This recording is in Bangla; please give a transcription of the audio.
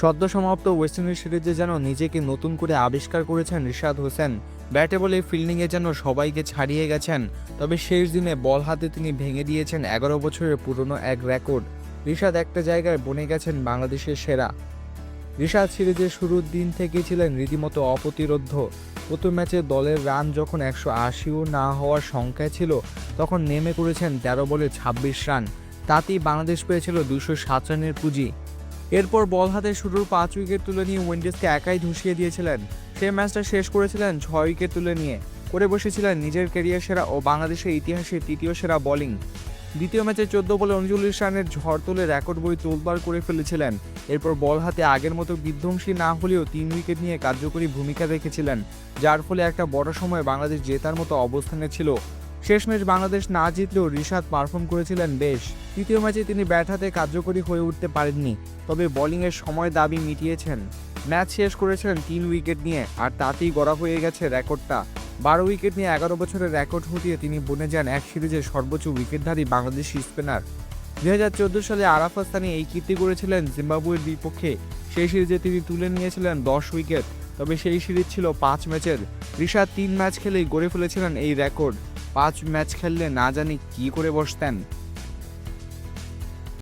সদ্য সমাপ্ত ওয়েস্ট ইন্ডিজ সিরিজে যেন নিজেকে নতুন করে আবিষ্কার করেছেন রিশাদ হোসেন। ব্যাটে বলে ফিল্ডিংয়ে যেন সবাইকে ছাড়িয়ে গেছেন, তবে শেষ দিনে বল হাতে তিনি ভেঙে দিয়েছেন এগারো বছরের পুরনো এক রেকর্ড রিশাদ একটা জায়গায় বনে গেছেন বাংলাদেশের সেরা। রিশাদ সিরিজের শুরুর দিন থেকেই ছিলেন রীতিমতো অপ্রতিরোধ্য। প্রথম ম্যাচে দলের রান যখন একশো আশিও না হওয়ার সংখ্যায় ছিল, তখন নেমে করেছেন তেরো বলে ছাব্বিশ রান। তাতেই বাংলাদেশ পেয়েছিল দুশো সাত রানের পুঁজি। এরপর বল হাতে শুরুর পাঁচ উইকেট তুলে নিয়ে উইন্ডিজকে একাই ধুসিয়ে দিয়েছিলেন। সেই ম্যাচটা শেষ করেছিলেন ছয় উইকেট তুলে নিয়ে। করে বসেছিলেন নিজের ক্যারিয়ার সেরা ও বাংলাদেশের ইতিহাসে তৃতীয় সেরা বোলিং। দ্বিতীয় ম্যাচে চোদ্দ বলে উনচল্লিশ রানের ঝড় তুলে রেকর্ড বই তোলবার করে ফেলেছিলেন। এরপর বল হাতে আগের মতো বিধ্বংসী না হলেও তিন উইকেট নিয়ে কার্যকরী ভূমিকা রেখেছিলেন, যার ফলে একটা বড় সময় বাংলাদেশ জেতার মতো অবস্থানে ছিল। শেষমেশ বাংলাদেশ না জিতলেও রিশাদ পারফর্ম করেছিলেন বেশ। তৃতীয় ম্যাচে তিনি ব্যাট হাতে কার্যকরী হয়ে উঠতে পারেননি, তবে বোলিংয়ের সময় দাবি মিটিয়েছেন। ম্যাচ শেষ করেছিলেন তিন উইকেট নিয়ে, আর তাতেই গড়া হয়ে গেছে রেকর্ডটা। বারো উইকেট নিয়ে এগারো বছরের রেকর্ড হটিয়ে তিনি বনে যান এক সিরিজের সর্বোচ্চ উইকেটধারী বাংলাদেশি স্পিনার। দু হাজার চোদ্দ সালে আরাফাস্তানে এই কীর্তি করেছিলেন জিম্বাবুয়ের বিপক্ষে। সেই সিরিজে তিনি তুলে নিয়েছিলেন দশ উইকেট, তবে সেই সিরিজ ছিল পাঁচ ম্যাচের। ঋষাদ তিন ম্যাচ খেলেই গড়ে ফেলেছিলেন এই রেকর্ড। পাঁচ ম্যাচ খেললে না জানি কি করে বসতেন।